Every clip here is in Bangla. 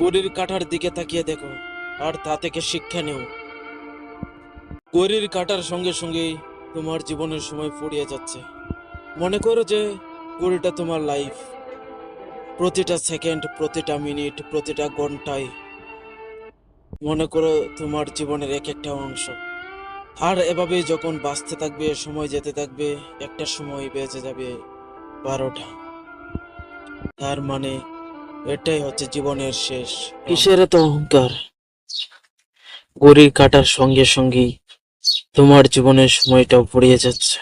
গড়ির কাটার দিকে তাকিয়ে দেখো, আর তা থেকে শিক্ষা নেও। গড়ির কাটার সঙ্গে সঙ্গেই তোমার জীবনের সময় ফুরিয়ে যাচ্ছে। মনে করো যে গড়িটা তোমার লাইফ প্রতিটা সেকেন্ড প্রতিটা মিনিট প্রতিটা ঘন্টায় মনে করো তোমার জীবনের এক একটা অংশ। আর এভাবে যখন বাঁচতে থাকবে, সময় যেতে থাকবে, একটা সময় বেঁচে যাবে বারোটা। তার মানে এটাই হচ্ছে জীবনের শেষ কিসের এত অহংকার? গড়ি কাটার সঙ্গে সঙ্গেই তোমার জীবনের সময়টাও ফুরিয়ে যাচ্ছে।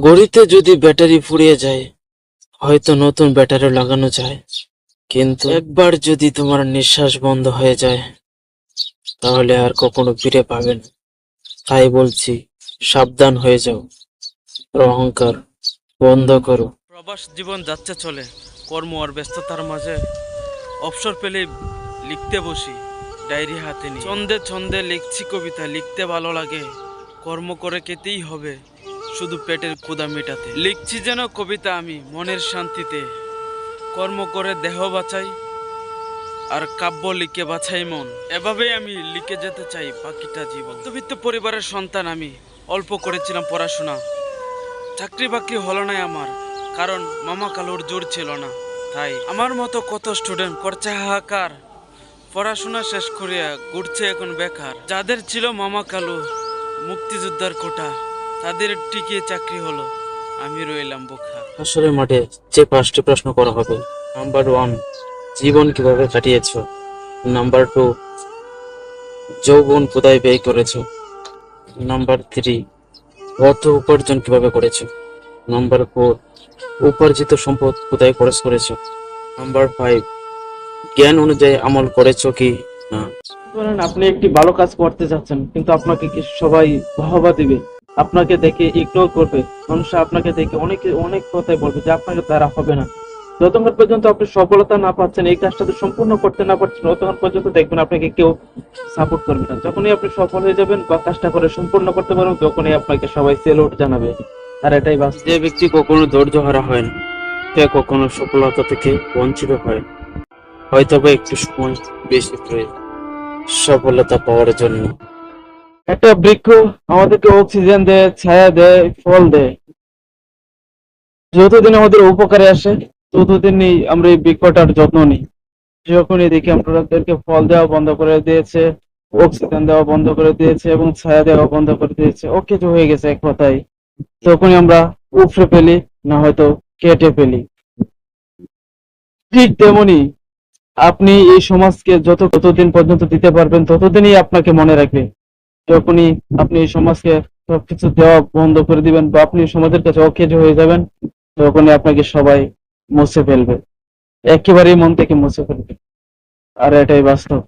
গড়িতে যদি ব্যাটারি ফুরিয়ে যায় হয়তো নতুন ব্যাটারি লাগানো যায়। কিন্তু একবার যদি তোমার নিঃশ্বাস বন্ধ হয়ে যায় তাহলে আর কখনো ফিরে পাবে না। তাই বলছি সাবধান হয়ে যাও। অহংকার বন্ধ করো। প্রবাস জীবন যাচ্ছে চলে। কর্ম আর ব্যস্ততার মাঝে অবসর পেলে লিখতে বসি, ডায়েরি হাতে নিয়ে। ছন্দে ছন্দে লিখছি কবিতা, লিখতে ভালো লাগে। কর্ম করে খেতেই হবে, শুধু পেটের ক্ষুধা মেটাতে। লিখছি যেন কবিতা আমি মনের শান্তিতে। কর্ম করে দেহ বাঁচাই, আর কাব্য লিখে বাছাই মন। এভাবেই আমি লিখে যেতে চাই বাকিটা জীবন। মধ্যবিত্ত পরিবারের সন্তান আমি। অল্প করেছিলাম পড়াশোনা। চাকরি বাকরি হলো না আমার। কারণ মামা কালুর জোর ছিল না। তাই আমার মতো কত স্টুডেন্ট করছে হাহাকার। পড়াশোনা শেষ করিয়া ঘুরছে এখন বেকার। যাদের ছিল মামা কালু মুক্তিযোদ্ধার কোটা, তাদের টিকিয়ে চাকরি হলো। আমি রইলাম বোকা। আসলে মাঠে যে পাঁচটি প্রশ্ন করা হবে নাম্বার ওয়ান জীবন কীভাবে কাটিয়েছ? নাম্বার টু যৌবন কোথায় ব্যয় করেছ? নাম্বার থ্রি অর্থ উপার্জন কীভাবে করেছ? নাম্বার ফোর উপার্জিত সম্পদ কোথায় খরচ করেছ? নাম্বার ফাইভ জ্ঞান অনুযায়ী আমল করেছ কি না? আপনি একটি ভালো কাজ করতে যাচ্ছেন, কিন্তু আপনাকে সবাই বাহবা দিবে? আপনাকে দেখে ইগনোর করবে। মানুষ আপনাকে দেখে অনেকে, অনেক কথাই বলবে যে আপনাকে দ্বারা হবে না। যতক্ষণ পর্যন্ত আপনি সফলতা না পাচ্ছেন, এই কাজটা সম্পূর্ণ করতে না পারছেন, ততক্ষণ পর্যন্ত দেখবেন আপনাকে কেউ সাপোর্ট করবে না। যখনই আপনি সফল হয়ে যাবেন বা কাজটা করে সম্পূর্ণ করতে পারবেন, তখনই আপনাকে সবাই সেলুট জানাবে। আর এটাই বাস্তব। যে ব্যক্তি কখনো ধৈর্য হারা হয় না সে কখনো সফলতা থেকে বঞ্চিত হয়। হয়তো বা একটু সময় বেশি প্রয়োজন সফলতা পাওয়ার জন্য। একটা বৃক্ষ আমাদেরকে অক্সিজেন দেয় ছায়া দেয় ফল দেয়। যতদিন আমাদের উপকারে আসে ততদিনই আমরা এই বৃক্ষটার যত্ন নিই। যখনই দেখি আমাদেরকে ফল দেওয়া বন্ধ করে দিয়েছে অক্সিজেন দেওয়া বন্ধ করে দিয়েছে এবং ছায়া দেওয়া বন্ধ করে দিয়েছে ও কিছু হয়ে গেছে এক কথায়। তখনই আমরা উপড়ে ফেলি, না হয়তো কেটে ফেলি। ঠিক তেমনি আপনি এই সমাজকে যত ততদিন পর্যন্ত দিতে পারবেন, ততদিনই আপনাকে মনে রাখবে। যখনই আপনি এই সমাজকে সবকিছু দেওয়া বন্ধ করে দিবেন বা আপনি সমাজের কাছে অকেজ হয়ে যাবেন, তখনই আপনাকে সবাই মুছে ফেলবে। একেবারেই মন থেকে মুছে ফেলবে। আর এটাই বাস্তব।